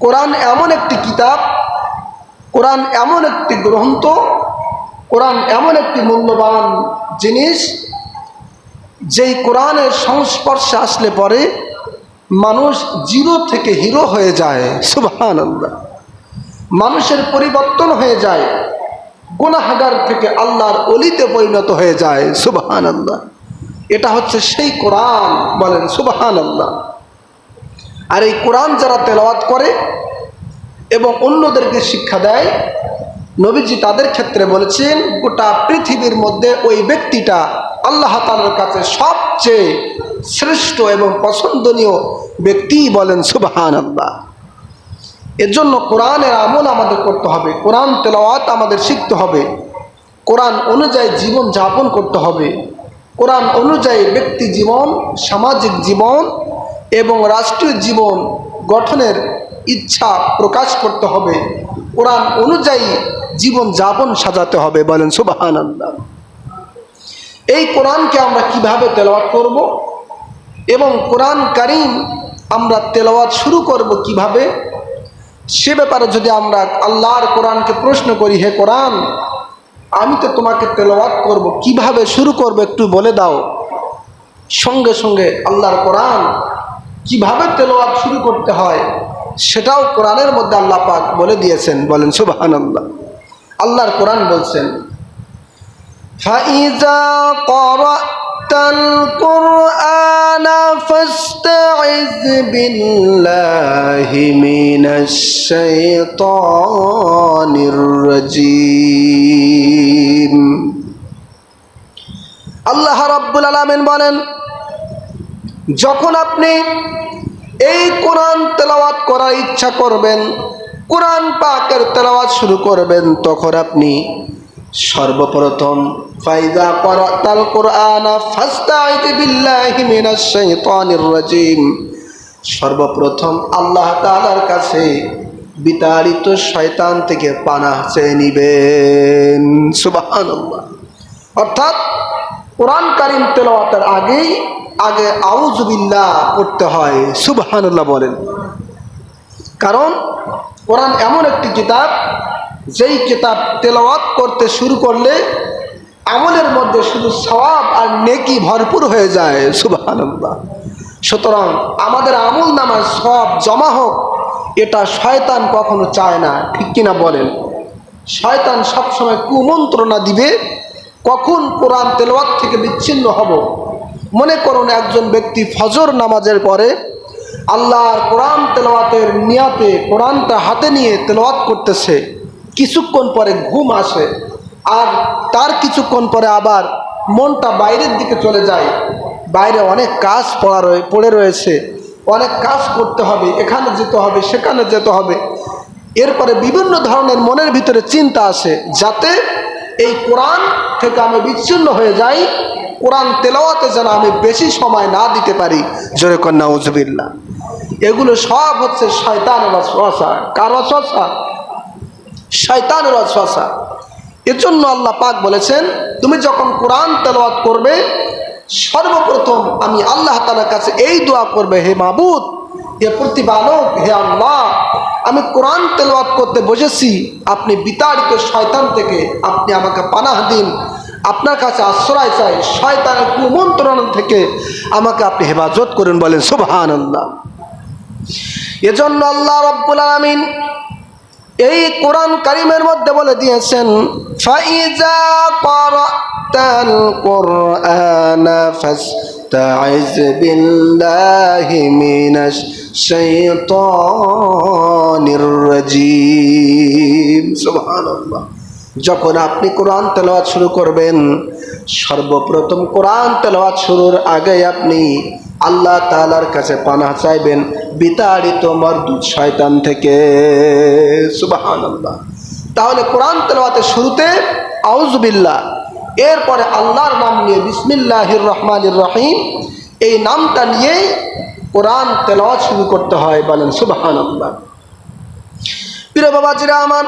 কোরআন এমন একটি কিতাব, কোরআন এমন একটি গ্রন্থ, কোরআন এমন একটি মূল্যবান জিনিস, যেই কোরআনের সংস্পর্শে আসলে পরে মানুষ জিরো থেকে হিরো হয়ে যায়। সুবহান মানুষের পরিবর্তন হয়ে যায়। গুনাহাগার থেকে আল্লাহর অলিতে পরিণত হয়ে যায়। সুবহান এটা হচ্ছে সেই কোরআন বলেন সুবহান আল্লাহ আর এই কোরআন যারা তেলাওয়াত করে এবং অন্যদেরকে শিক্ষা দেয়, নবীজি তাদের ক্ষেত্রে বলেছেন, গোটা পৃথিবীর মধ্যে ওই ব্যক্তিটা আল্লাহ তালার কাছে সবচেয়ে শ্রেষ্ঠ এবং পছন্দনীয় ব্যক্তি বলেন সুবহান আল্লাহ এর জন্য কোরআনের আমল আমাদের করতে হবে, কোরআন তেলাওয়াত আমাদের শিখতে হবে, কোরআন অনুযায়ী জীবন যাপন করতে হবে, কোরআন অনুযায়ী ব্যক্তি জীবন, সামাজিক জীবন এবং রাষ্ট্রীয় জীবন গঠনের ইচ্ছা প্রকাশ করতে হবে। কোরআন অনুযায়ী জীবন যাপন সাজাতে হবে বলেন সুবাহান এই কোরআনকে আমরা কীভাবে তেলাওয়াত করব এবং কোরআন কারিম আমরা তেলাওয়াত শুরু করব কীভাবে? সে ব্যাপারে যদি আমরা আল্লাহর কোরআনকে প্রশ্ন করি, হে কোরআন, আমি তো তোমাকে তেলাওয়াত করব, কীভাবে শুরু করব একটু বলে দাও। সঙ্গে সঙ্গে আল্লাহর কোরআন কিভাবে তেলাওয়াত শুরু করতে হয় সেটাও কোরআনের মধ্যে আল্লাহ পাক বলে দিয়েছেন বলেন সুবাহান আল্লাহ আল্লাহর কোরআন বলছেন فَإِذَا قَرَأْتَ الْقُرْآنَ فَاسْتَعِذْ بِاللَّهِ مِنَ الشَّيْطَانِ الرَّجِيمِ আল্লাহ রাব্বুল আলামিন বলেন যখন আপনি এই কোরআন তেলাওয়াত করার ইচ্ছা করবেন, কোরআন পাকের তেলাওয়াত শুরু করবেন, তখন আপনি সর্বপ্রথম, ফাইদা করাতাল কোরআন ফাস্তাইদ বিল্লাহি মিনাশ শাইতানির রাজিম। সর্বপ্রথম আল্লাহ তাআলার কাছে বিতাড়িত শয়তান থেকে পানা চেয়ে নিবেন। সুবহানাল্লাহ। অর্থাৎ কোরআন কারিম তেলাওয়াতের আগেই আগে আউজুবিল্লাহ পড়তে হয়, সুবহানাল্লাহ বলেন। কারণ কোরআন এমন একটি কিতাব, যেই কিতাব তেলাওয়াত করতে শুরু করলে আমলের মধ্যে শুধু সওয়াব আর নেকি ভরপুর হয়ে যায়, সুবহানাল্লাহ। সুতরাং আমাদের আমল নামার সব জমা হোক, এটা শয়তান কখনো চায় না, ঠিক কিনা বলেন? শয়তান সবসময় কুমন্ত্রণা দিবে, কখন কোরআন তেলাওয়াত থেকে বিচ্ছিন্ন হব? মনে করুন একজন ব্যক্তি ফজর নামাজের পরে আল্লাহর কোরআন তেলাওয়াতের নিয়াতে কোরআনটা হাতে নিয়ে তেলাওয়াত করতেছে, কিছুক্ষণ পরে ঘুম আসে আর তার কিছুক্ষণ পরে আবার মনটা বাইরের দিকে চলে যায়। বাইরে অনেক কাজ পড়া রয়ে, পড়ে রয়েছে, অনেক কাজ করতে হবে, এখানে যেতে হবে, সেখানে যেতে হবে। এরপরে বিভিন্ন ধরনের মনের ভিতরে চিন্তা আসে যাতে এই কোরআন থেকে আমি বিচ্ছিন্ন হয়ে যাই, কোরআন তেলাওয়াতে যেন আমি বেশি সময় না দিতে পারি। জোরে কন্যা উজবিল্লা এগুলো সব হচ্ছে শয়তানের অশ্বাসা। কার অশ্বাসা? শয়তানের অশ্বাসা। এর জন্য আল্লাহ পাক বলেছেন, তুমি যখন কোরআন তেলাওয়াত করবে, সর্বপ্রথম আমি আল্লাহ তালার কাছে এই দোয়া করবে, হে মাবুদ, হে প্রতিপালক, হে আল্লাহ আমি কোরআন তেলাওয়াত করতে বসেছি, আপনি বিতাড়িত শয়তান থেকে আপনি আমাকে পানাহ দিন। আপনার কাছে আশ্রয় চাই, শয়তানের কুমন্ত্রণ থেকে আমাকে আপনি হেফাজত করুন, বলেন আল্লাহ এজন্য আল্লাহ রব্বুল আলমিন এই কোরআন কারিমের মধ্যে বলে দিয়েছেন, ফাইজা শাইতানির রাজিম সুবহানাল্লাহ। যখন আপনি কোরআন তেলাওয়াত শুরু করবেন, সর্বপ্রথম কোরআন তেলাওয়াত শুরুর আগে আপনি আল্লাহ তালার কাছে পানা চাইবেন, বিতাড়িত মরদুদ শয়তান থেকে। সুবাহান তাহলে কোরআন তেলাওয়াতের শুরুতে আউজবিল্লা এরপরে আল্লাহর নাম নিয়ে বিসমিল্লাহির রহমানির রহিম, এই নামটা নিয়েই কোরআন তেলাওয়াত শুরু করতে হয়, বলেন সুবাহান আল্লাহ প্রিয় বাবাজিরা আমার,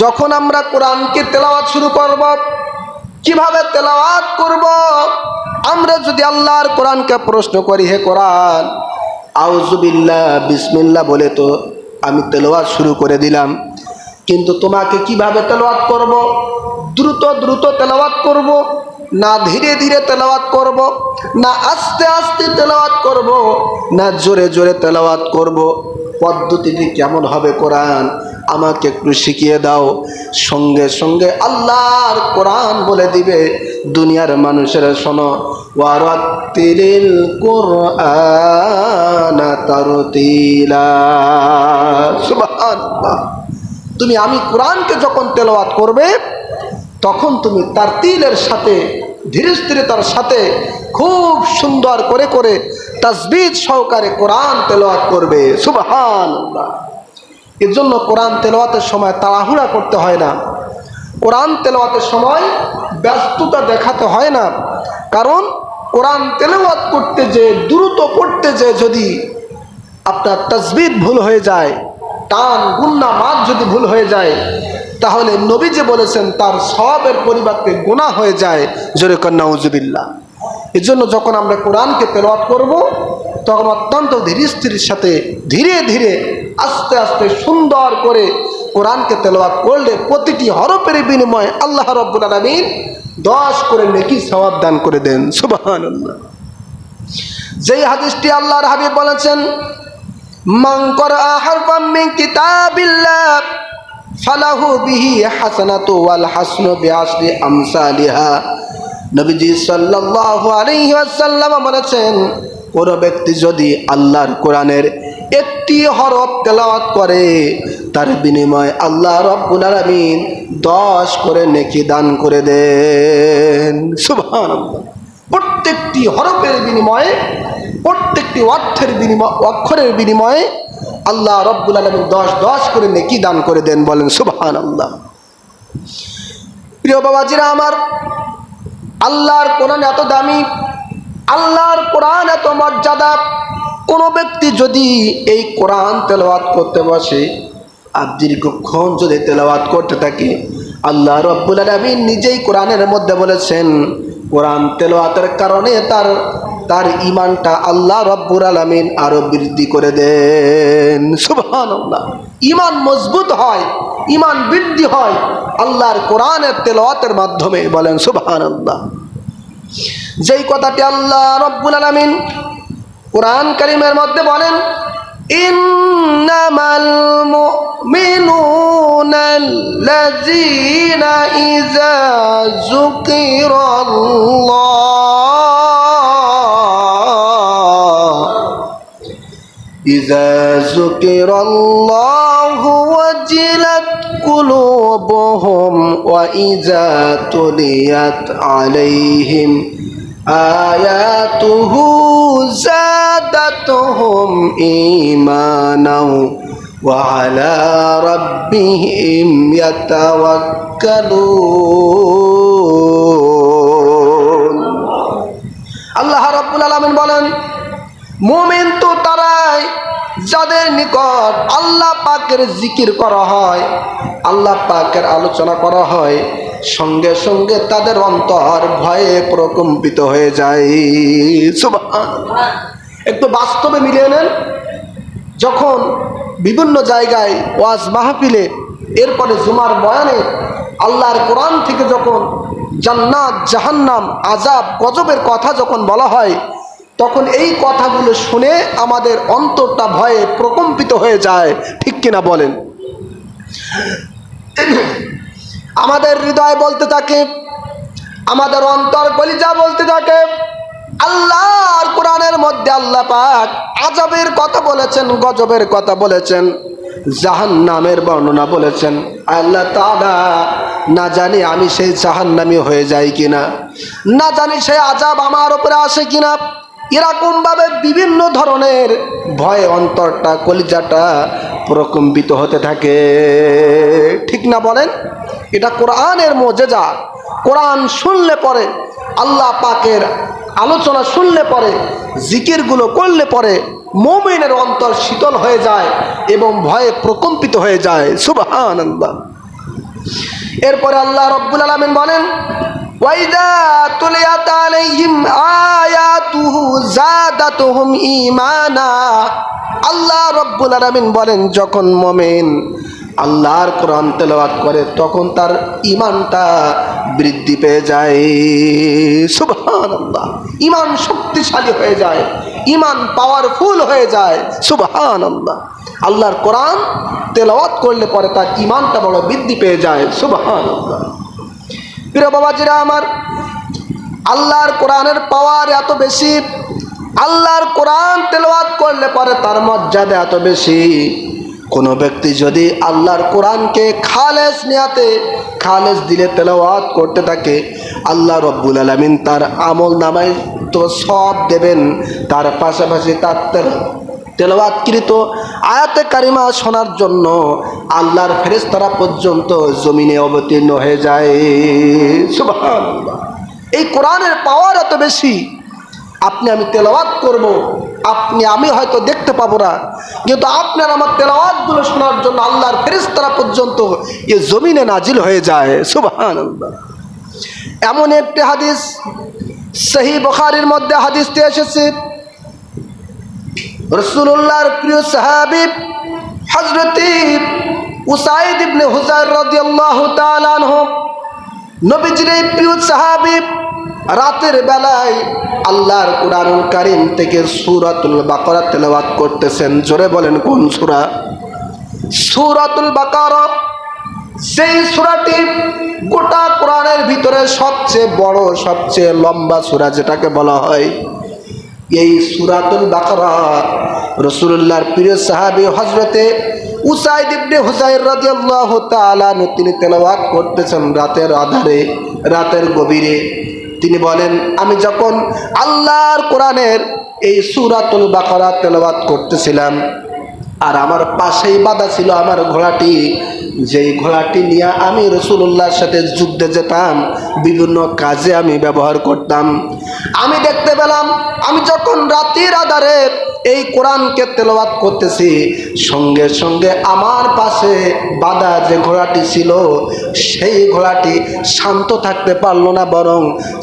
যখন আমরা কোরআনকে তেলাওয়াত শুরু করব, কীভাবে তেলাওয়াত করব? আমরা যদি আল্লাহর কোরআনকে প্রশ্ন করি, হে কোরআন আউজুবিল্লাহ বিসমিল্লাহ বলে তো আমি তেলোয়াত শুরু করে দিলাম, কিন্তু তোমাকে কীভাবে তেলাওয়াত করব? দ্রুত দ্রুত তেলাওয়াত করব না ধীরে ধীরে তেলাওয়াত করব, না আস্তে আস্তে তেলাওয়াত করব, না জোরে জোরে তেলাওয়াত করব। পদ্ধতিটি কেমন হবে কোরআন? আমাকে একটু শিখিয়ে দাও। সঙ্গে সঙ্গে আল্লাহর কোরআন বলে দিবে, দুনিয়ার মানুষেরা শোনো। ওয়ারাত্তিলিল কোরআন তুমি আমি কোরআনকে যখন তেলাওয়াত করবে তখন তুমি তার তিলের সাথে, ধীরে ধীরে তার সাথে খুব সুন্দর করে করে তাসবিদ সহকারে কোরআন তেলাওয়াত করবে। সুবহান এর জন্য কোরআন তেলাওয়াতের সময় তাড়াহুড়া করতে হয় না। কোরআন তেলাওয়াতের সময় ব্যস্ততা দেখাতে হয় না। কারণ কোরআন তেলাওয়াত করতে যে, দ্রুত পড়তে যে যদি আপনার তসবিদ ভুল হয়ে যায়, টান গুন্না মাত যদি ভুল হয়ে যায় তাহলে নবী যে বলেছেন, তার সবের পরিবর্তে গোনা হয়ে যায়। জোরে কন্যা উজুবিল্লা এর জন্য যখন আমরা কোরআনকে তেলওয়াত করব, তখন অত্যন্ত ধীরস্থির সাথে ধীরে ধীরে, আস্তে আস্তে সুন্দর করে কোরআনকে তেলওয়াত করলে প্রতিটি হরপের বিনিময়ে আল্লাহ রব্বুল আলমিন দশ করে নেকি সবাব দান করে দেন। সুবাহান যেই হাদিসটি আল্লাহর হাবিব বলেছেন মঙ্কর আহর কিতাবিল্লাহ ফালাহু বিহি হাসানাতু ওয়াল হাসনু বিআশরি আমসালিহা। নবীজি সাল্লাল্লাহু আলাইহি ওয়াসাল্লাম বলেছেন, কোনো ব্যক্তি যদি আল্লাহর কোরআনের একটি হরফ তেলাওয়াত করে, তার বিনিময়ে আল্লাহ রব্বুল আলামিন দশ করে নেকি দান করে দেন। সুবহানাল্লাহ। প্রত্যেকটি হরফের বিনিময়ে, প্রত্যেকটি অর্থের বিনিময়, অক্ষরের বিনিময়ে আল্লাহ রব্বুল আলমিন দশ দশ করে নেকি দান করে দেন বলেন সুবহান আল্লাহ প্রিয় বাবাজিরা আমার, আল্লাহর কোরআন এত দামি, আল্লাহর কোরআন এত মর্যাদা, কোনো ব্যক্তি যদি এই কোরআন তেলাওয়াত করতে বসে, আর দীর্ঘক্ষণ যদি তেলাওয়াত করতে থাকে, আল্লাহ রব্বুল আলমিন নিজেই কোরআনের মধ্যে বলেছেন, কোরআন তেলাওয়াতের কারণে তার তার ইমানটা আল্লাহ রব্বুর আলমিন আরও বৃদ্ধি করে দেন। সুবহানাল্লাহ। ইমান মজবুত হয় ইমান বৃদ্ধি হয়, আল্লাহর কোরআনের তেলাওয়াতের মাধ্যমে বলেন সুবহানাল্লাহ। যেই কথাটি আল্লাহ রব্বুল আলমিন কোরআন করিমের মধ্যে বলেন, ইন্নামাল মুমিনুনা ইযা যুকিরাল্লাহ। إذا ذكر الله وجلت قلوبهم وإذا تليت عليهم آياته زادتهم إيمانا وعلى ربهم يتوكلون الله رب العالمين بولن মুমিন তো তারাই যাদের নিকট আল্লাহ পাকের জিকির করা হয়, আল্লাহ পাকের আলোচনা করা হয়, সঙ্গে সঙ্গে তাদের অন্তর ভয়ে প্রকম্পিত হয়ে যায়। একটু বাস্তবে মিলিয়ে নেন, যখন বিভিন্ন জায়গায় ওয়াজ মাহফিলে, এরপরে জুমার বয়ানে আল্লাহর কোরআন থেকে যখন জান্নাত, জাহান্নাম আজাব গজবের কথা যখন বলা হয় তখন এই কথাগুলো শুনে আমাদের অন্তরটা ভয়ে প্রকম্পিত হয়ে যায়। ঠিক কিনা বলেন? আমাদের হৃদয় বলতে থাকে, আমাদের অন্তর কলিজা বলতে থাকে, আল্লাহর কোরআনের মধ্যে আল্লাহ পাক আজবের কথা বলেছেন, গজবের কথা বলেছেন জাহান নামের বর্ণনা বলেছেন। আল্লাহ তাআলা না জানি আমি সেই জাহান্নামি হয়ে যাই কিনা, না জানি সেই আজাব আমার উপরে আসে কিনা। এরকম ভাবে বিভিন্ন ধরনের ভয় অন্তরটা, কলিজাটা প্রকম্পিত হতে থাকে। ঠিক না বলেন? এটা কোরআনের মজেজা। কোরআন শুনলে পরে, আল্লাহ পাকের আলোচনা শুনলে পরে, জিকিরগুলো করলে পরে মোমেনের অন্তর শীতল হয়ে যায় এবং ভয়ে প্রকম্পিত হয়ে যায়। সুবহান আল্লাহ এরপরে আল্লাহ রব্বুল আলমিন বলেন ওয়াইদা তুলিয়াত আলাইহিম আয়াতুহু জাদাতুহুম ঈমানা। আল্লাহ রব্বুল আলামিন বলেন, যখন মুমিন আল্লাহর কোরআন তেলাওয়াত করে, তখন তার ইমানটা বৃদ্ধি পেয়ে যায়। সুবহানাল্লাহ। ইমান শক্তিশালী হয়ে যায় ইমান পাওয়ারফুল হয়ে যায়। সুবহানাল্লাহ। আল্লাহর কোরআন তেলাওয়াত করলে পরে তার ইমানটা বড় বৃদ্ধি পেয়ে যায়। সুবহানাল্লাহ। প্রিয় বাবাজিরা আমার, আল্লাহর কোরআনের পাওয়ার এত বেশি, আল্লাহর কোরআন তেলাওয়াত করলে পরে তার মর্যাদা এত বেশি। কোনো ব্যক্তি যদি আল্লাহর কোরআনকে খালেস নিয়াতে, খালেস দিলে তেলাওয়াত করতে থাকে, আল্লাহ রব্বুল আলমিন তার আমল নামায় তো সব দেবেন, তার পাশাপাশি তার তেলাওয়াতকৃত আয়াতে কারিমা শোনার জন্য আল্লাহর ফেরেশতারা পর্যন্ত জমিনে অবতীর্ণ হয়ে যায়। এই কোরআনের পাওয়ার এত বেশি। আপনি আমি তেলাওয়াত করব, আপনি আমি হয়তো দেখতে পাবো না। কিন্তু আপনার আমার তেলাওয়াতগুলো শোনার জন্য আল্লাহর ফেরেশতারা পর্যন্ত এ জমিনে নাজিল হয়ে যায়। সুবহানাল্লাহ। এমন একটি হাদিস সেই বখারির মধ্যে হাদিসটি এসেছে। রসুল্লাহর প্রিয় সাহাবিব হজরতি উসাইদ ইবনে হুজার রাদিয়াল্লাহু তাআলা আনহু। নবীজির এই প্রিয় সাহাবিব রাতের বেলায় আল্লাহর কোরআনুল কারিম থেকে সূরাতুল বাকারা তেলাওয়াত করতেছেন। জোরে বলেন কোন সূরা? সূরাতুল বাকারা। সেই সূরাটি গোটা কোরআনের ভিতরে সবচেয়ে বড়, সবচেয়ে লম্বা সূরা যেটাকে বলা হয় এই সুরাতুল বাকরা। রসুল্লাহর প্রিয় সাহাবি হজরতে উসাইদ ইবনে হুসাইর রাদিয়াল্লাহু তাআলা তিনি তেলাওয়াত করতেছেন রাতের আধারে, রাতের গভীরে। তিনি বলেন, আমি যখন আল্লাহর কোরআনের এই সুরাতুল বাকরা তেলাওয়াত করতেছিলাম আর আমার পাশেই বাধা ছিল আমার ঘোড়াটি। যেই ঘোড়াটি নিয়ে আমি রসুল্লাহর সাথে যুদ্ধে যেতাম, বিভিন্ন কাজে আমি ব্যবহার করতাম। আমি দেখতে পেলাম, আমি যখন রাতের আধারে এই কোরআনকে তেলাওয়াত করতেছি, সঙ্গে সঙ্গে আমার পাশে বাধা যে ঘোড়াটি ছিল, সেই ঘোড়াটি শান্ত থাকতে পারল না, বরং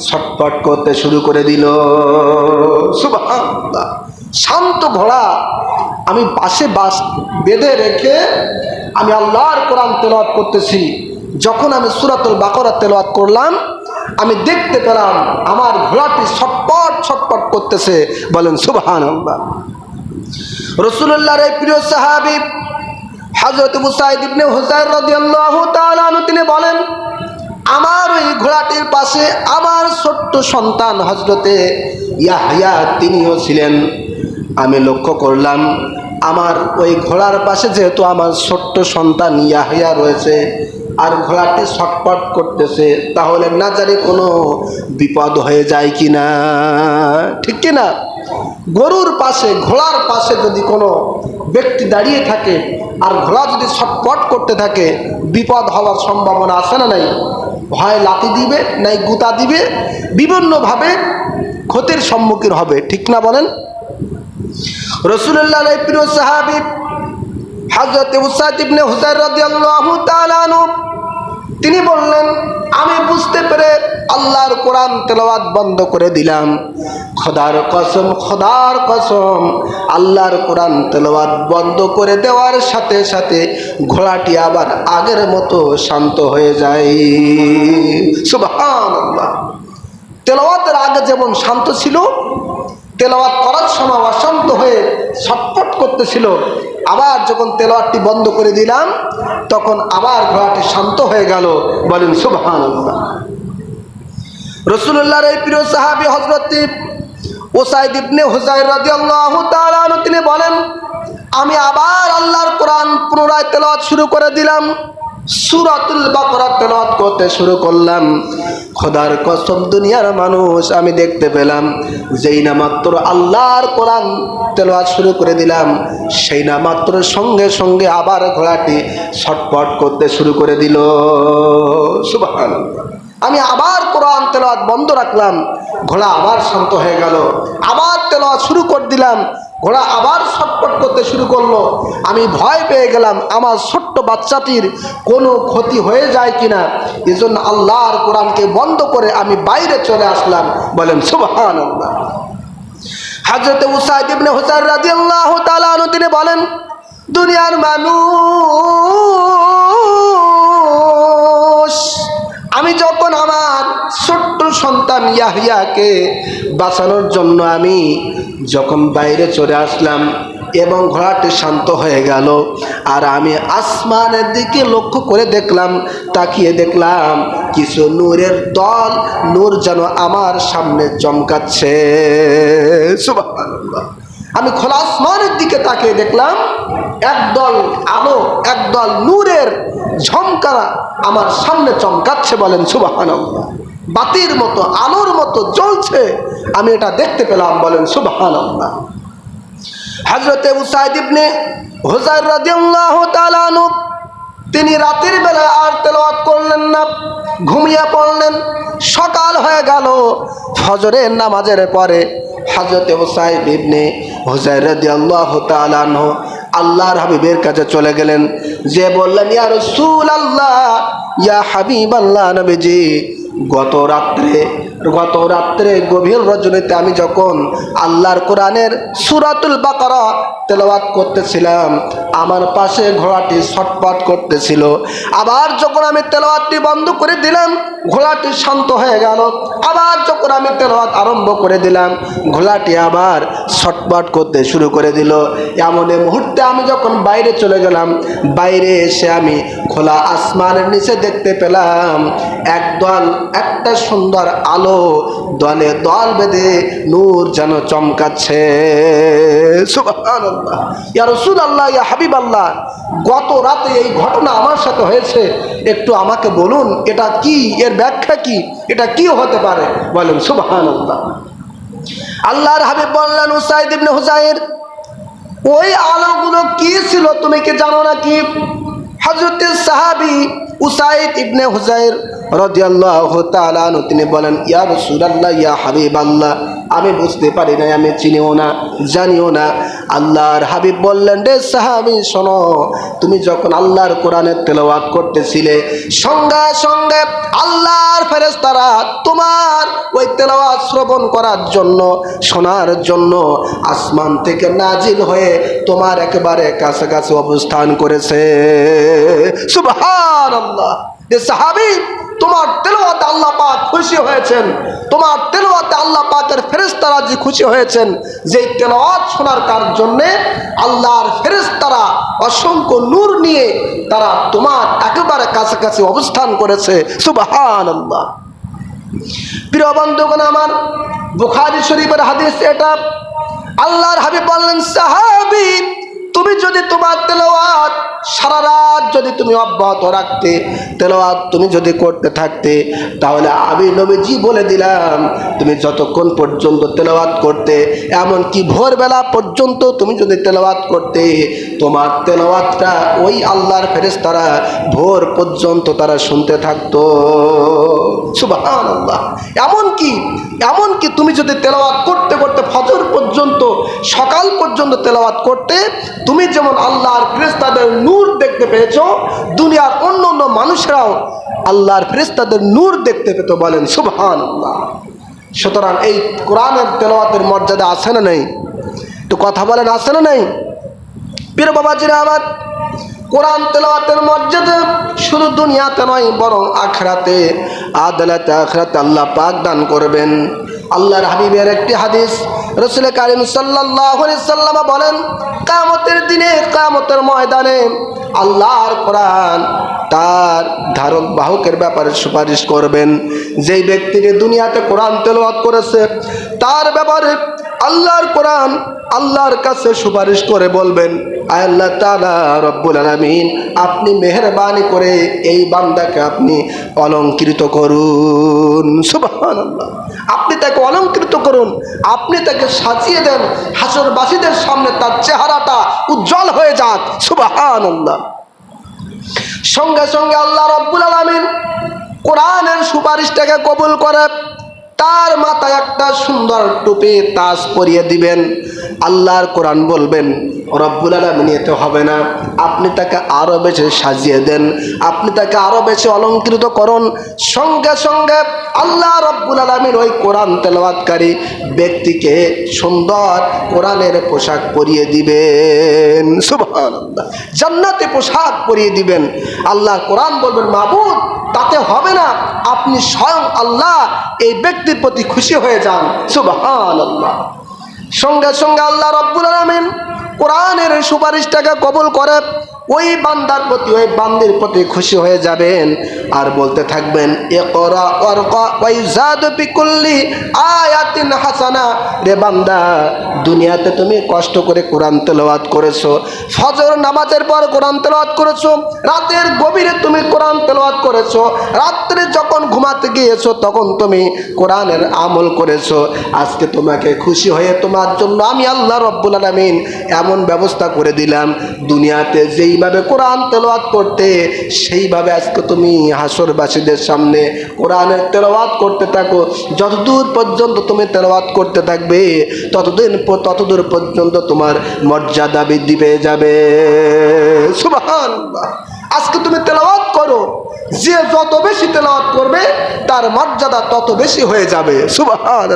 ছটপট করতে শুরু করে দিল। শান্ত ঘোড়া আমি পাশে বাস বেঁধে রেখে আমি আল্লাহর কোরআন তেলাওয়াত করতেছি। যখন আমি সুরাতুল বাকরা তেলাওয়াত করলাম, আমি দেখতে পেলাম আমার ঘোড়াটি ছটপট ছটপট করতেছে। বলেন সুবহান রসুল্লাহর এই প্রিয় সাহাবি হজরত মুসাইদ ইবনে হুসাইর রাদিয়াল্লাহু তাআলা তিনি বলেন, আমার ওই ঘোড়াটির পাশে আমার ছোট্ট সন্তান হজরতে ইয়াহিয়া তিনিও ছিলেন। আমি লক্ষ্য করলাম আমার ওই ঘোড়ার পাশে যেহেতু আমার ছোট্ট সন্তান ইয়াহিয়া রয়েছে আর ঘোড়াটি ছটপট করতেছে, তাহলে না জানি কোনো বিপদ হয়ে যায় কি না ঠিক কি না গরুর পাশে, ঘোড়ার পাশে যদি কোনো ব্যক্তি দাঁড়িয়ে থাকে আর ঘোড়া যদি ছটপট করতে থাকে, বিপদ হওয়ার সম্ভাবনা আছে না নাই? হয় লাতি দিবে, নাই গুতা দিবে, বিভিন্নভাবে ক্ষতির সম্মুখীন হবে। ঠিক না বলেন? রসুল্লাহ প্রিয় সাহাবি হাজরত উসাদ ইবনে হুসাইর রাদিয়াল্লাহু তাআলা তিনি বললেন, আমি বুঝতে পেরে আল্লাহর কোরআন তেলাওয়াত বন্ধ করে দিলাম। খোদার কসম খোদার কসম, আল্লাহর কোরআন তেলাওয়াত বন্ধ করে দেওয়ার সাথে সাথে ঘোড়াটি আবার আগের মতো শান্ত হয়ে যায়। সুবহানাল্লাহ। তেলাওয়াতের আগে যেমন শান্ত ছিল তেলাওয়াত করার সময় অশান্ত হয়ে ছটফট করতেছিল। আবার যখন তেলাওয়াতটি বন্ধ করে দিলাম, তখন আবার ঘোড়াটি শান্ত হয়ে গেল। বলেন সুবহান রসুল্লাহর এই প্রিয় সাহাবি হজরত ওসাইদ ইবনে হুসাইর রাদিয়াল্লাহু তাআলা তিনি বলেন, আমি আবার আল্লাহর কোরআন পুনরায় তেলাওয়াত শুরু করে দিলাম। সুরাতুল বাকরা তেলাওয়াত করতে শুরু করলাম। খোদার কসম, দুনিয়ার মানুষ, আমি দেখতে পেলাম যেই না মাত্র আল্লাহর কোরআন তেলাওয়াত শুরু করে দিলাম, সেই না মাত্র সঙ্গে সঙ্গে আবার ঘোড়াটি ছটপট করতে শুরু করে দিল। সুবহানাল্লাহ। আমি আবার কোরআন তেলাওয়াত বন্ধ রাখলাম, ঘোড়া আবার শান্ত হয়ে গেল, আবার তেলাওয়াত শুরু করে দিলাম ঘোড়া আবার ছটপট করতে শুরু করল। আমি ভয় পেয়ে গেলাম, আমার ছোট্ট বাচ্চাটির কোনো ক্ষতি হয়ে যায় কিনা। এজন্য আল্লাহর কোরআনকে বন্ধ করে আমি বাইরে চলে আসলাম। বলেন সুবহান আল্লাহ হাজরতে উসাইদ ইবনে হুসাইন রাদিয়াল্লাহু তাআলা আনহু, তিনি বলেন, দুনিয়ার মানুষ আমি যখন আমার ছোট্ট সন্তান ইয়াহিয়াকে বাঁচানোর জন্য আমি যখন বাইরে চলে আসলাম এবং ঘোড়াটি শান্ত হয়ে গেল, আর আমি আসমানের দিকে লক্ষ্য করে দেখলাম, তাকিয়ে দেখলাম কিছু নূরের দল, নূর যেন আমার সামনে চমকাচ্ছে। আমি খোলা আসমানের দিকে তাকিয়ে দেখলাম, একদল আলো, একদল নূরের ঝমকারা আমার সামনে চমকাচ্ছে বলেন সুবাহান বাতির মতো, আলোর মতো জ্বলছে, আমি এটা দেখতে পেলাম বলেন সুবাহান হজরতে উসাইদ ইবনে হুসাইর রাদিয়াল্লাহু তাআলা তিনি রাতের বেলা আর তেলাওয়াত করলেন না, ঘুমিয়ে পড়লেন। সকাল হয়ে গেল, ফজরের নামাজের পরে হাজরতে ওসাইব ইবনে হুসাইর রাদিয়াল্লাহু তাআলা আনহু আল্লাহর হাবিবের কাছে চলে গেলেন। যে বললেন, ইয়া রাসূল আল্লাহ ইয়া হাবিব আল্লাহ নবীজি গত রাত্রে গত রাত্রে গভীর রজনীতে আমি যখন আল্লাহর কোরআনের সুরাতুল বাকারা তেলাওয়াত করতেছিলাম, আমার পাশে ঘোড়াটি ছটপট করতেছিল। আবার যখন আমি তেলাওয়াতটি বন্ধ করে দিলাম, ঘোড়াটি শান্ত হয়ে গেল। আবার যখন আমি তেলাওয়াত আরম্ভ করে দিলাম, ঘোড়াটি আবার ছটপট করতে শুরু করে দিল। এমন মুহূর্তে আমি যখন বাইরে চলে গেলাম, বাইরে এসে আমি খোলা আসমানের নিচে দেখতে পেলাম, একদল একটা সুন্দর আলো দলে দল বেঁধে নূর যেন চমকাচ্ছে। সুবহানাল্লাহ। ইয়া ইয়া হাবিবাল্লাহ, গত রাতে এই ঘটনা আমার সাথে হয়েছে। একটু আমাকে বলুন, এটা কি? এর ব্যাখ্যা কি? এটা কি হতে পারে? বলেন, সুবহানাল্লাহ। আল্লাহর হাবিব বললেন, উসাইদ ইবনে হুজাইর ওই আলোগুলো কি ছিল তুমি কি জানো নাকি? হজরত সাহাবি উসাইদ ইবনে হুজাইর রদিয়াল্লাহ তাআলা আনহু তিনি বলেন ইয়া রাসূলুল্লাহ ইয়া হাবিবাল্লাহ। আমি বুঝতে পারি না আমি চিনিও না, জানিও না। আল্লাহর হাবিব বললেন রে সাহাবি, শোনো, তুমি যখন আল্লাহর কোরআনের তেলাওয়াত করতেছিলে, সঙ্গে সঙ্গে আল্লাহর ফেরেশতারা তোমার ওই তেলাওয়াত শ্রবণ করার জন্য, শোনার জন্য আসমান থেকে নাজিল হয়ে তোমার একেবারে কাছাকাছি অবস্থান করেছে। সুবহানাল্লাহ। যে সাহাবী, তোমার তেলাওয়াতে আল্লাহ পাক খুশি হয়েছেন। তোমার তেলাওয়াতে আল্লাহ পাকের ফেরেশতারা যে খুশি হয়েছেন, যেই তেলাওয়াত শোনার কার জন্যে আল্লাহর ফেরেশতারা অসংখ্য নূর নিয়ে তারা তোমার একেবারে কাছাকাছি অবস্থান করেছে। সুবহানাল্লাহ। প্রিয় বন্ধুগণ আমার, বুখারি শরীফের হাদিস এটা। আল্লাহর হাবিব বললেন, সাহাবি তুমি যদি তোমার তেলাওয়াত সারা রাত যদি তুমি অব্যাহত রাখতে, তেলাওয়াত তুমি যদি করতে থাকতে, তাহলে আমি নবীজি বলে দিলাম, তুমি যতক্ষণ পর্যন্ত তেলাওয়াত করতে, এমনকি ভোরবেলা পর্যন্ত তুমি যদি তেলাওয়াত করতে, তোমার তেলাওয়াতটা ওই আল্লাহর ফেরেস তারা ভোর পর্যন্ত তারা শুনতে থাকতো। সুবহানাল্লাহ। এমনকি এমনকি তুমি যদি তেলাওয়াত করতে করতে ফজর পর্যন্ত, সকাল পর্যন্ত তেলাওয়াত করতে তুমি যেমন আল্লাহর ফেরেশতাদের নূর দেখতে পেয়েছ, দুনিয়ার অন্য অন্য মানুষরাও আল্লাহর ফেরেশতাদের নূর দেখতে পেত বলেন, সুবহানাল্লাহ। সুতরাং এই কোরআনের তেলাওয়াতের মর্যাদা আছে না নেই? তো কথা বলেন, আছে না নেই? পীর বাবাজিরা আমার, কোরআন তেলাওয়াতের মর্যাদা শুধু দুনিয়াতে নয়, বরং আখরাতে, আদালতে, আখরাতে আল্লাহ পাক দান করবেন। আল্লাহর হাবিবের একটি হাদিস। রসুল কারিম সাল্লামা বলেন, কামতের দিনে, কামতের ময়দানে আল্লাহর কোরআন তার ধারক বাহকের ব্যাপারে সুপারিশ করবেন। যেই ব্যক্তিকে দুনিয়াতে কোরআন তেলওয়াত করেছে, তার ব্যাপারে আল্লাহর কোরআন আল্লাহর কাছে সুপারিশ করে বলবেন, আয় আল্লাহ তালা রব্বুল আলমিন, আপনি মেহরবানি করে এই বান্দাকে আপনি অলঙ্কৃত করুন। সুবহানাল্লাহ। আপনি তাকে অলঙ্কৃত করুন, আপনি তাকে সাজিয়ে দেন, হাসরবাসীদের সামনে তার চেহারাটা উজ্জ্বল হয়ে যাক। সুবহানাল্লাহ। সঙ্গে সঙ্গে আল্লাহ রব্বুল আলমিন কোরআনের সুপারিশটাকে কবুল করে। তার মাথায় একটা সুন্দর টুপি, তাজ পরিয়ে দিবেন। আল্লাহর কোরআন বলবেন, রব্বুল আলমিন, এতে হবে না। আপনি তাকে আরও বেশি সাজিয়ে দেন। আপনি তাকে আরও বেশি অলঙ্কৃত করুন। সঙ্গে সঙ্গে আল্লাহ রব্বুল আলমিন ওই কোরআন তেলাওয়াতকারী ব্যক্তিকে সুন্দর কোরআনের পোশাক পরিয়ে দিবেন। জান্নাতে পোশাক পরিয়ে দিবেন। আল্লাহ কোরআন বলবেন, মাবুদ, তাতে হবে না। আপনি স্বয়ং আল্লাহ এই ব্যক্তির প্রতি খুশি হয়ে যান। সুবহানাল্লাহ। সঙ্গে সঙ্গে আল্লাহ রব্বুল আলমিন কোরআনের সুপারিশটাকে কবুল করে। ওই বান্দার প্রতি, ওই বান্দির প্রতি খুশি হয়ে যাবেন আর বলতে থাকবেন আয়াতিন হাসানা। রে বান্দা, দুনিয়াতে তুমি কষ্ট করে কোরআন তেলাওয়াত করেছ, ফজর নামাজের পর কোরআন তেলাওয়াত করেছ, রাতের গভীরে তুমি কোরআন তেলাওয়াত করেছ, রাত্রে যখন ঘুমাতে গিয়েছো তখন তুমি কোরআনের আমল করেছ। আজকে তোমাকে খুশি হয়ে তোমার জন্য আমি আল্লাহ রব্বুল আলমিন এমন ব্যবস্থা করে দিলাম, দুনিয়াতে যেইভাবে কোরআন তেলাওয়াত করতে, সেইভাবে আজকে তুমি হাসরবাসীদের সামনে কোরআনের তেলাওয়াত করতে থাকো। যতদূর পর্যন্ত তুমি তেলাওয়াত করতে থাকবে, ততদিন ততদূর পর্যন্ত তোমার মর্যাদা বৃদ্ধি পেয়ে যাবে। সুবহান আজকে তুমি তেলাওয়াত করো, যে যত বেশি তেলাওয়াত করবে, তার মর্যাদা তত বেশি হয়ে যাবে। সুবহান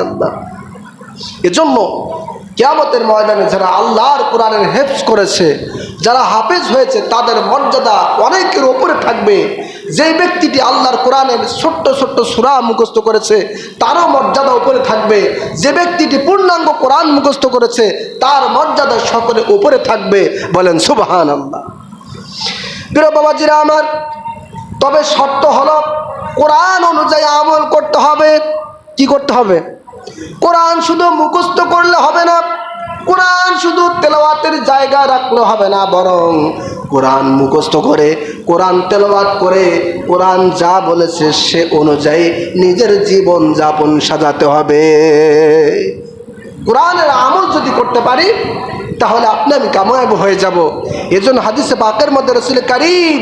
এজন্য কিয়ামতের ময়দানে যারা আল্লাহর কোরআনের হেফজ করেছে যারা হাফেজ হয়েছে, তাদের মর্যাদা অনেকের ওপরে থাকবে। যেই ব্যক্তিটি আল্লাহর কোরআনের ছোট্ট ছোট্ট সুরা মুখস্থ করেছে, তারও মর্যাদা উপরে থাকবে। যে ব্যক্তিটি পূর্ণাঙ্গ কোরআন মুখস্থ করেছে, তার মর্যাদা সকলে উপরে থাকবে। বলেন সুবাহান আল্লাহ প্রিয় বাবাজিরা আমার, তবে শর্ত হলো, কোরআন অনুযায়ী আমল করতে হবে। কি করতে হবে? কোরআন শুধু মুখস্থ করলে হবে না কোরআন শুধু তেলাওয়াতের জায়গা রাখলে হবে না, বরং কোরআন মুখস্থ করে, কোরআন তেলাওয়াত করে, কোরআন যা বলেছে সে অনুযায়ী নিজের জীবন যাপন সাজাতে হবে। কোরআনের আমল যদি করতে পারি, তাহলে আপনি আমি কাময়াব হয়ে যাব। এজন্য হাদিসে পাকের মধ্যে রসুল করিম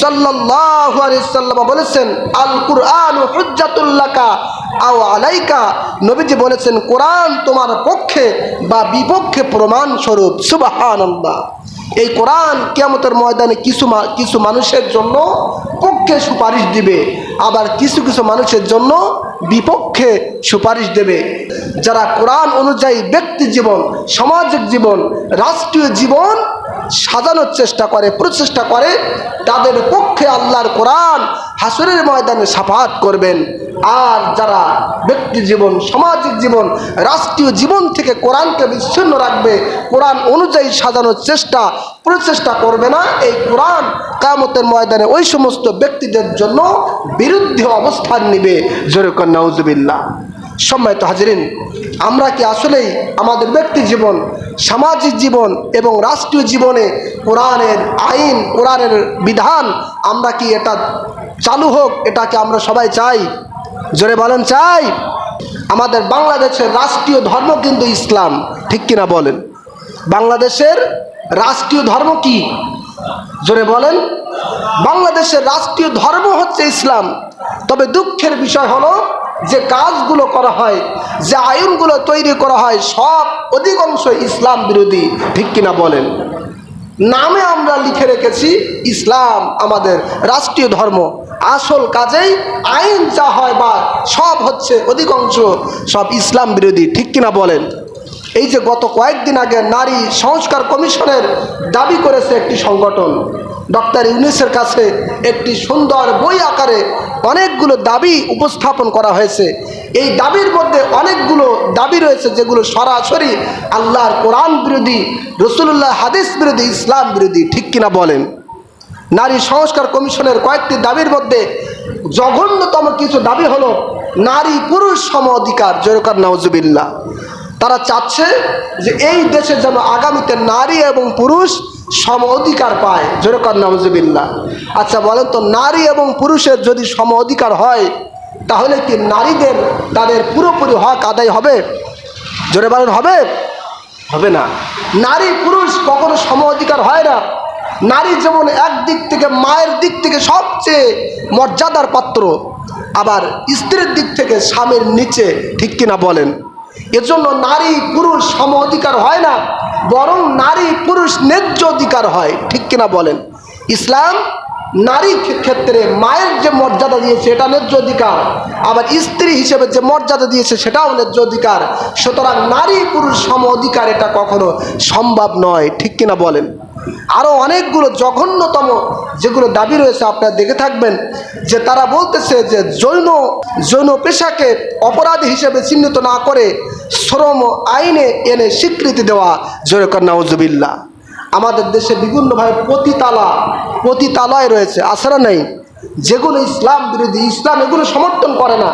সাল্লাল্লাহু আলাইহি সাল্লাম বলেছেন আল কুরআন হুজ্জাতুল্লাকা আও আলাইকা, নবীজি বলেছেন, কোরআন তোমার পক্ষে বা বিপক্ষে প্রমাণ স্বরূপ সুবহানাল্লাহ। এই কোরআন কিয়ামতের ময়দানে কিছু কিছু মানুষের জন্য পক্ষে সুপারিশ দিবে, আবার কিছু কিছু মানুষের জন্য বিপক্ষে সুপারিশ দেবে। যারা কোরআন অনুযায়ী ব্যক্তি জীবন, সামাজিক জীবন, রাষ্ট্রীয় জীবন সাজানোর চেষ্টা করে, প্রচেষ্টা করে, তাদের পক্ষে আল্লাহর কোরআন হাসরের ময়দানে সাফাত করবেন। আর যারা ব্যক্তি জীবন, সামাজিক জীবন, রাষ্ট্রীয় জীবন থেকে কোরআনকে বিচ্ছিন্ন রাখবে, কোরআন অনুযায়ী সাজানোর চেষ্টা, প্রচেষ্টা করবে না। এই কোরআন কামতের ময়দানে ওই সমস্ত ব্যক্তিদের জন্য বিরুদ্ধে অবস্থান নিবে। জোরকর নাউজুবিল্লাহ সম্মানিত হাজিরিন, আমরা কি আসলেই আমাদের ব্যক্তি জীবন, সামাজিক জীবন এবং রাষ্ট্রীয় জীবনে কোরআনের আইন, কোরআনের বিধান, আমরা কি এটা চালু হোক এটাকে আমরা সবাই চাই? জোরে বলেন, চাই। আমাদের বাংলাদেশের রাষ্ট্রীয় ধর্ম কিন্তু ইসলাম, ঠিক কিনা বলেন? বাংলাদেশের রাষ্ট্রীয় ধর্ম কি? জোরে বলেন। বাংলাদেশের রাষ্ট্রীয় ধর্ম হচ্ছে ইসলাম। তবে দুঃখের বিষয় হলো যে কাজগুলো করা হয়, যে আইনগুলো তৈরি করা হয়, সব অধিকাংশ ইসলাম বিরোধী, ঠিক কিনা বলেন? নামে আমরা লিখে রেখেছি, ইসলাম আমাদের রাষ্ট্রীয় ধর্ম। আসল কাজেই আইন যা হয় বা সব হচ্ছে অধিকাংশ সব ইসলাম বিরোধী, ঠিক কিনা বলেন? এই যে গত কয়েকদিন আগে নারী সংস্কার কমিশনের দাবি করেছে একটি সংগঠন। ডক্টর ইউনিসের কাছে একটি সুন্দর বই আকারে অনেকগুলো দাবি উপস্থাপন করা হয়েছে। এই দাবির মধ্যে অনেকগুলো দাবি রয়েছে যেগুলো সরাসরি আল্লাহর কোরআন বিরোধী রসুল্লাহ হাদিস বিরোধী, ইসলাম বিরোধী, ঠিক কিনা বলেন? নারী সংস্কার কমিশনের কয়েকটি দাবির মধ্যে জঘন্যতম কিছু দাবি হলো নারী পুরুষ সম অধিকার জয়কার নওয়াজুবিল্লাহ তারা চাচ্ছে যে এই দেশে যেন আগামীতে নারী এবং পুরুষ সম অধিকার পায়। জয়কার নওয়াজুবিল্লাহ আচ্ছা বলেন তো, নারী এবং পুরুষের যদি সম অধিকার হয়, তাহলে কি নারীদের তাদের পুরোপুরি হক আদায় হবে? জোরে বলেন, হবে? হবে না। নারী, পুরুষ কখনো সম অধিকার হয় না। নারী যেমন একদিক থেকে মায়ের দিক থেকে সবচেয়ে মর্যাদার পাত্র, আবার স্ত্রীর দিক থেকে স্বামীর নিচে, ঠিক কিনা বলেন? এজন্য নারী, পুরুষ সম অধিকার হয় না। বরং নারী পুরুষ ন্যায্য অধিকার হয়, ঠিক কিনা বলেন? ইসলাম নারী ক্ষেত্রে মায়ের যে মর্যাদা দিয়েছে এটা ন্যায্য অধিকার। আবার স্ত্রী হিসেবে যে মর্যাদা দিয়েছে, সেটাও ন্যায্য অধিকার। সুতরাং নারী পুরুষ সম অধিকার এটা কখনো সম্ভব নয়, ঠিক কিনা বলেন? আরও অনেকগুলো জঘন্যতম যেগুলো দাবি রয়েছে, আপনারা দেখে থাকবেন যে তারা বলতেছে যে জৈন জৈন পেশাকে অপরাধী হিসেবে চিহ্নিত না করে শ্রম আইনে এনে স্বীকৃতি দেওয়া। জয়কর নাউজুবিল্লা আমাদের দেশে বিভিন্নভাবে পতিতালা, পতিতালয় রয়েছে আসারা নেই? যেগুলো ইসলাম বিরোধী, ইসলাম এগুলো সমর্থন করে না।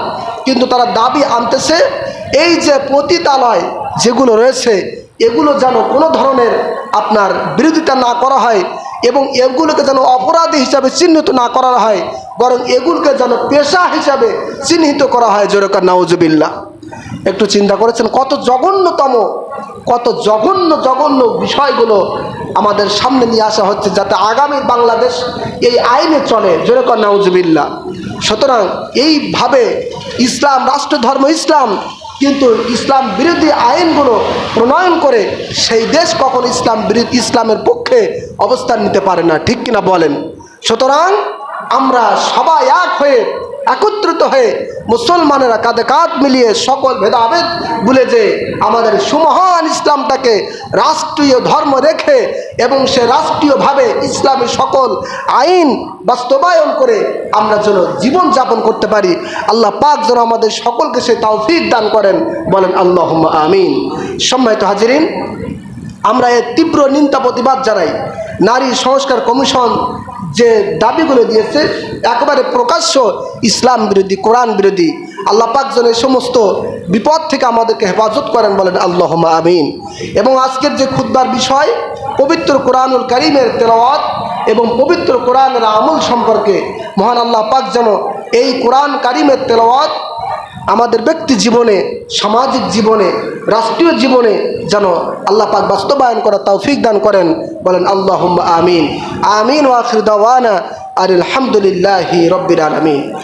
কিন্তু তারা দাবি আনতেছে, এই যে পতিতালয় যেগুলো রয়েছে এগুলো যেন কোনো ধরনের আপনার বিরোধিতা না করা হয় এবং এগুলোকে যেন অপরাধী হিসাবে চিহ্নিত না করা হয়, বরং এগুলোকে যেন পেশা হিসাবে চিহ্নিত করা হয়। জোরকার নাউজুবিল্লা একটু চিন্তা করেছেন, কত জঘন্যতম, কত জঘন্য জঘন্য বিষয়গুলো আমাদের সামনে নিয়ে আসা হচ্ছে যাতে আগামী বাংলাদেশ এই আইনে চলে। যেরকম নাউজবিল্লা সুতরাং এইভাবে ইসলাম রাষ্ট্র ধর্ম ইসলাম কিন্তু ইসলাম বিরোধী আইনগুলো প্রণয়ন করে সেই দেশ কখন ইসলাম বিরোধী ইসলামের পক্ষে অবস্থান নিতে পারে না। ঠিক কিনা বলেন? সুতরাং আমরা সবাই এক হয়ে একত্রিত হয়ে মুসলমানেরা কাঁধে কাঁধ মিলিয়ে সকল ভেদাভেদ ভুলে যে আমাদের সুমহান ইসলামটাকে রাষ্ট্রীয় ধর্ম রেখে এবং সে রাষ্ট্রীয়ভাবে ইসলামী সকল আইন বাস্তবায়ন করে আমরা যেন জীবনযাপন করতে পারি। আল্লাহ পাক যেন আমাদের সকলকে সে তৌফিক দান করেন। বলেন আল্লাহ আমিন। সম্মানিত হাজিরিন, আমরা এর তীব্র নিন্দা প্রতিবাদ জানাই। নারী সংস্কার কমিশন যে দাবিগুলো দিয়েছে, একেবারে প্রকাশ্য ইসলাম বিরোধী, কোরআন বিরোধী, আল্লাহ পাক যেন সমস্ত বিপদ থেকে আমাদেরকে হেফাজত করেন বলেন আল্লাহ আমিন। এবং আজকের যে খুদ্বার বিষয়, পবিত্র কোরআনুল করিমের তেলাওয়াত এবং পবিত্র কোরআনের আমল সম্পর্কে মহান আল্লাহ পাক যেন এই কোরআন কারিমের তেলাওয়াত আমাদের ব্যক্তি জীবনে, সামাজিক জীবনে, রাষ্ট্রীয় জীবনে যেন আল্লাহ পাক বাস্তবায়ন করা তৌফিক দান করেন, বলেন আল্লাহ আমিন। আমিন ওয়াখির দাওয়ানা আর আলহামদুলিল্লাহি রব্বির আলমিন।